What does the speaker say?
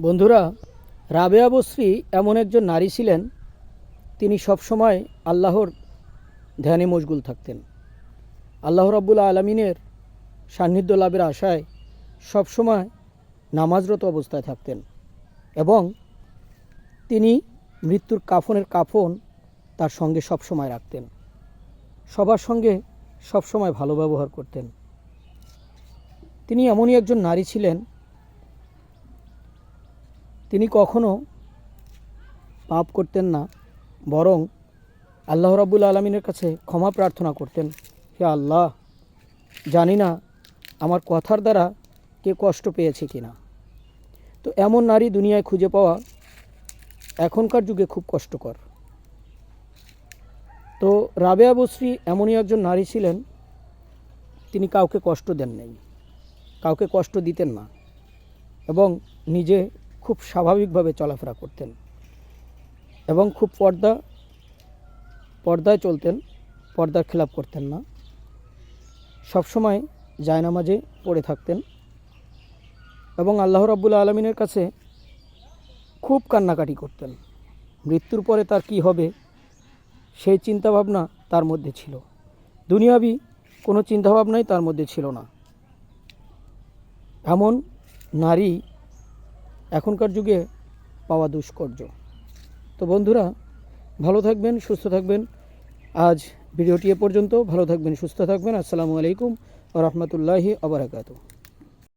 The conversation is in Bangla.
বন্ধুরা, রাবেয়া বসরি এমন একজন নারী ছিলেন, তিনি সবসময় আল্লাহর ধ্যানে মশগুল থাকতেন। আল্লাহ রাব্বুল আলমিনের সান্নিধ্য লাভের আশায় সবসময় নামাজরত অবস্থায় থাকতেন এবং তিনি মৃত্যুর কাফনের কাফন তার সঙ্গে সবসময় রাখতেন। সবার সঙ্গে সবসময় ভালো ব্যবহার করতেন। তিনি এমনই একজন নারী ছিলেন তিনি কখনো পাপ করতেন না, বরং আল্লাহ রাবুল আলমিনের কাছে ক্ষমা প্রার্থনা করতেন, হে আল্লাহ, জানি না আমার কথার দ্বারা কে কষ্ট পেয়েছে কিনা। তো এমন নারী দুনিয়ায় খুঁজে পাওয়া এখনকার যুগে খুব কষ্টকর। তো রাবেয়া বসরি এমনই একজন নারী ছিলেন, তিনি কাউকে কষ্ট দেন নাই কাউকে কষ্ট দিতেন না, এবং নিজে খুব স্বাভাবিকভাবে চলাফেরা করতেন এবং খুব পর্দা, পর্দায় চলতেন, পর্দার খেলাপ করতেন না। সবসময় জায়নামাজে পড়ে থাকতেন এবং আল্লাহ রাব্বুল আলমিনের কাছে খুব কান্নাকাটি করতেন। মৃত্যুর পরে তার কি হবে সেই চিন্তাভাবনা তার মধ্যে ছিল। দুনিয়াবি কোনো চিন্তাভাবনাই তার মধ্যে ছিল না। এমন নারী এখনকার যুগে পাওয়া দুষ্কর্য। তো বন্ধুরা, ভালো থাকবেন, সুস্থ থাকবেন। আজ ভিডিওটি এ পর্যন্ত। ভালো থাকবেন, সুস্থ থাকবেন। আসসালামু আলাইকুম রহমতুল্লাহি আবরাকাতু